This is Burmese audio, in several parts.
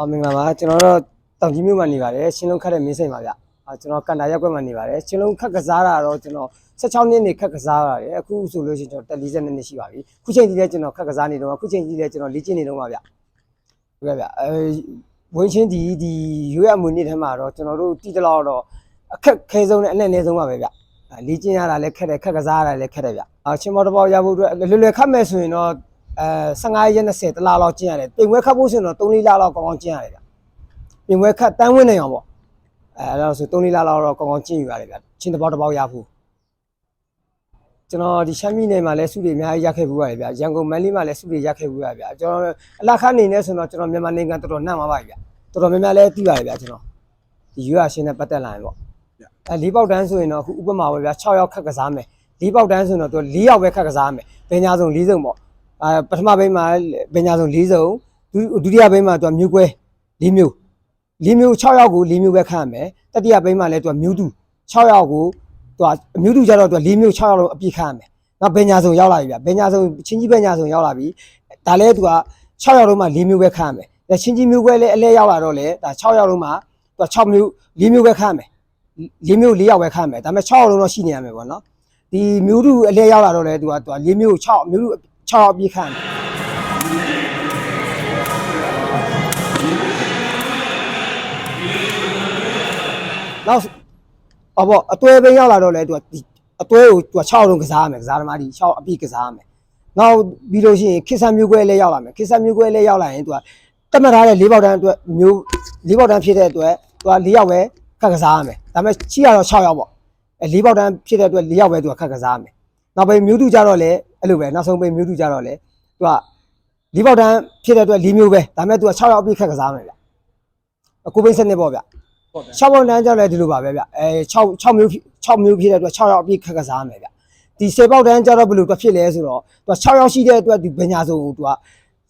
အော်မင်္ဂလာပါကျွန်တော်တို့တောင်ကြီးမြို့မှာနေပါတယ်ရှင်းလုံးခတ်တဲ့မင်းစိန်ပါဗျအာကျွန်တော်ကန်တာရက်ကွက်မှာနေပါတယ်ရှင်းလုံးခတ်ကစားတာတော့ကျွန်တော်16နှစ်နေခတ်ကစားရတယ်အခုဆိုလို့ရှိရင်ကျွန်တော်142နှစ်ရှိပါပြီခုချိန်ကြီးလည်းကျွန်တော်ခတ်ကစားနေတော့ခုချိန်ကြီးလည်းကျွန်တော်လေ့ကျင့်နေတော့ပါဗျဟုတ်ကဲ့ဗျအဲဝင်းချင်းဒီဒီရွေးရမှုနေ့ထဲမှာတော့ကျွန်တော်တို့တီးတလောက်တော့အခက်ခဲဆုံးနဲ့အနဲ့အနည်းဆုံးပါပဲဗျအဲလေ့ကျင့်ရတာလည်းခက်တယ်ခတ်ကစားရတာလည်းခက်တယ်ဗျအာချင်းမော်တဘောရဖို့အတွက်လွယ်လွယ်ခတ်မယ်ဆိုရင်တော့ အဲ15ရက်20တလားလောက်ကျင့်ရတယ်ပြင်ဝဲခတ်ဖို့ဆိုရင်တော့3-4လလောက်ကောင်းကောင်းကျင့်ရတယ်ဗျပြင်ဝဲခတ်တန်းဝင်းနေအောင်ပေါ့အဲအဲ့တော့ဆို3လလောက်တော့ကောင်းကောင်းကျင့်ယူရတယ်ဗျချင်းတစ်ပေါက်တစ်ပေါက်ရဖို့ကျွန်တော်ဒီရှမ်းပြည်နယ်မှာလည်းစုတွေအများကြီးရခဲ့ဘူးရတယ်ဗျရန်ကုန်မန္တလေးမှာလည်းစုတွေရခဲ့ဘူးရဗျကျွန်တော်အလားခအနေနဲ့ဆိုတော့ကျွန်တော်မြန်မာနိုင်ငံတော်တော်နှံ့မှာပါဗျတော်တော်များများလည်းသိပါတယ်ဗျကျွန်တော်ဒီရွာရှင်နဲ့ပတ်သက်လာရင်ပေါ့အဲ၄ပေါက်တန်းဆိုရင်တော့အခုဥပမာပဲဗျ6ယောက်ခတ်ကစားမယ်၄ပေါက်တန်းဆိုရင်တော့သူ၄ယောက်ပဲခတ်ကစားမယ်ပညာဆုံး၄စုံပေါ့ အဲပထမဘိန်းမှာပညာဆုံး၄စုံဒုတိယဘိန်းမှာသူကမျိုးကွဲ၄မျိုးလေးမျိုး6ယောက်ကိုလေးမျိုးပဲခန့်ရမယ်တတိယဘိန်းမှာလည်းသူကမျိုးတူ6ယောက်ကိုသူကအမျိုးတူကြတော့သူကလေးမျိုး6ယောက်လုံးအပြည့်ခန့်ရမယ်နောက်ဘယ်ညာစုံရောက်လာပြီဗျဘယ်ညာစုံချင်းကြီးဘယ်ညာစုံရောက်လာပြီဒါလည်းသူက6ယောက်လုံးမှာလေးမျိုးပဲခန့်ရမယ်ဒါချင်းကြီးမျိုးကွဲလည်းအလဲရောက်လာတော့လေဒါ6ယောက်လုံးမှာသူက6မျိုးလေးမျိုးပဲခန့်ရမယ်လေးမျိုး၄ယောက်ပဲခန့်ရမယ်ဒါပေမဲ့6ယောက်လုံးတော့ရှိနေရမယ်ပေါ့နော်ဒီမျိုးတူအလဲရောက်လာတော့လေသူကသူကလေးမျိုး6မျိုးတူ 6ယောက်အပြည့်ခန့်ရမယ်နောက်ဟောပေါ့အသွဲပဲရောက်လာတော့လေသူကဒီအသွဲကိုသူက6လုံးကစားရမယ်ကစားသမားဒီ6အပြည့်ကစားရမယ်နောက်ပြီးလို့ရှိရင်ခိဆန်မျိုးကွဲလည်းရောက်လာမယ်ခိဆန်မျိုးကွဲလည်းရောက်လာရင်သူကတတ်မှတ်ထားတဲ့၄ပေါက်တန်းအတွက်မျိုး၄ပေါက်တန်းဖြစ်တဲ့အတွက်သူက၄ယောက်ပဲခတ်ကစားရမယ်ဒါပေမဲ့ချီရတော့6ယောက်ပေါ့အဲ၄ပေါက်တန်းဖြစ်တဲ့အတွက်၄ယောက်ပဲသူကခတ်ကစားရမယ်နောက်ပိုင်းမျိုးတူကြတော့လေ အဲ့လိုပဲနောက်ဆုံးပိုင်းမျိုးတူကြတော့လေသူက၄ပေါက်တန်းဖြစ်တဲ့အတွက်၄မျိုးပဲဒါပေမဲ့သူက6ယောက်အပြည့်ခတ်ကစားမယ်ဗျအကိုပိစနစ်ပေါ့ဗျဟုတ်တယ်6ပေါင်တန်းကြောင့်လည်းဒီလိုပါပဲဗျအဲ6 6မျိုး6မျိုးဖြစ်တဲ့အတွက်6ရောက်အပြည့်ခက်ကစားမယ်ဗျဒီ10ပေါက်တန်းကြောင့်တော့ဘယ်လိုတော့ဖြစ်လဲဆိုတော့သူက6ရောက်ရှိတဲ့အတွက်ဒီပညာစုံကိုသူက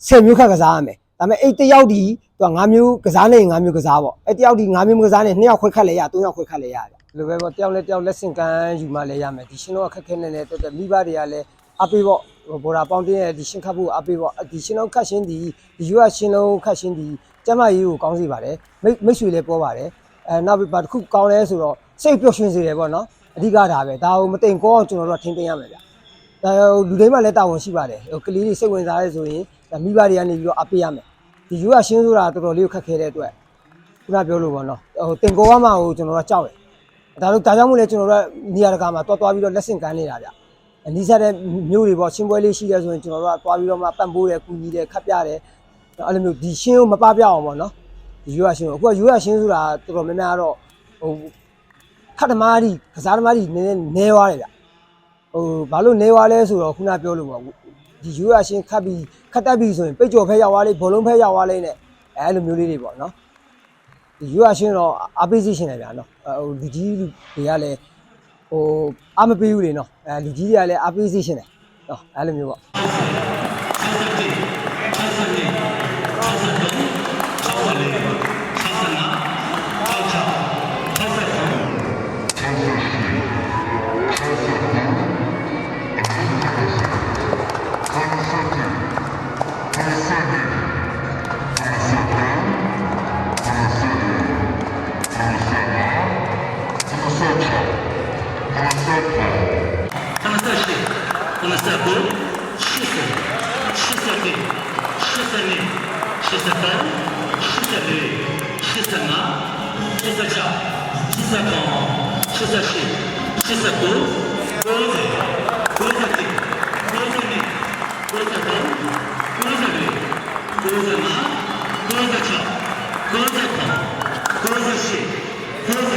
10မျိုးခက်ကစားရမယ်ဒါပေမဲ့အဲ့တစ်ယောက်ဒီသူက9မျိုးကစားနေ9မျိုးကစားပေါ့အဲ့တစ်ယောက်ဒီ9မျိုးကစားနေ2ယောက်ခွဲခတ်လဲရ3ယောက်ခွဲခတ်လဲရဗျလိုပဲပေါ့တစ်ယောက်နဲ့တစ်ယောက်လက်ဆင့်ကမ်းယူမှလည်းရမယ်ဒီရှင်တော့အခက်ခဲနေနေတက်တက်မိဘတွေကလည်း အပေးပေါ့ဘော်ဒါပေါင်းတင်းရဲ့ဒီရှင်ခတ်ဖို့အပေးပေါ့ဒီရှင်တော့ခတ်ရှင်းဒီဒီယူကရှင်လုံးခတ်ရှင်းဒီကျမကြီးကိုကောင်းစီပါတယ်မိတ်မိတ်ဆွေလည်းပေါ်ပါတယ်အဲနောက်ပြီးပါတစ်ခုကောင်းလဲဆိုတော့စိတ်ပျော်ရွှင်စေတယ်ပေါ့နော်အဓိကဒါပဲဒါကိုမတိမ်ကောအောင်ကျွန်တော်တို့ကထိန်းသိမ်းရမယ်ဗျဒါလူတိုင်းမှာလည်းတာဝန်ရှိပါတယ်ဟိုကလေးတွေစိတ်ဝင်စားရဲဆိုရင်ဒါမိဘတွေကနေပြီးတော့အပေးရမယ်ဒီယူကရှင်းဆိုတာတော်တော်လေးကိုခက်ခဲတဲ့အတွက်ခုနပြောလို့ပေါ့နော်ဟိုတင်ကောကမှဟိုကျွန်တော်တို့ကကြောက်တယ်ဒါလို့ဒါကြောင့်မို့လဲကျွန်တော်တို့ကနေရာတကာမှာတွားတွားပြီးတော့လက်ဆင့်ကမ်းနေတာဗျအ နီးစပ်တဲ့မျိုးတွေပေါ့ရှင်းပွဲလေးရှိတယ်ဆိုရင်ကျွန်တော်တို့ကတွားပြီးတော့မှပံ့ပိုးတယ်ကူညီတယ်ခတ်ပြတယ်အဲ့လိုမျိုးဒီရှင်းကိုမပပြအောင်ပေါ့နော်ဒီယူရရှင်းကိုအခုကယူရရှင်းဆိုတာတော်တော်များများတော့ဟိုခတ်သမားကြီးကစားသမားကြီးနည်းနည်းနဲသွားတယ်ဗျဟိုဘာလို့နဲသွားလဲဆိုတော့ခုနပြောလို့ပေါ့ဒီယူရရှင်းခတ်ပြီးခတ်တက်ပြီးဆိုရင်ပိတ်ကြော်ဖဲရောက်သွားလိမ့်ဘောလုံးဖဲရောက်သွားလိမ့်နဲ့အဲလိုမျိုးလေးတွေပေါ့နော်ဒီယူရရှင်းတော့အပိစီရှင်တယ်ဗျာနော်ဟိုလူကြီးတွေကလည်း ဟိုအမပေးဘူးလေနော်အဲလူကြီးတွေကလည်းအပိစီရှင်တယ်နော်အဲလိုမျိုးပေါ့ Анастасия, Анастасия, Шиса, Шиса ты, Шиса не, Шиса та, Шиса ты, Шиса на, Шиса ча, Шиса кон, Шиса ши, Шиса ку, Козы,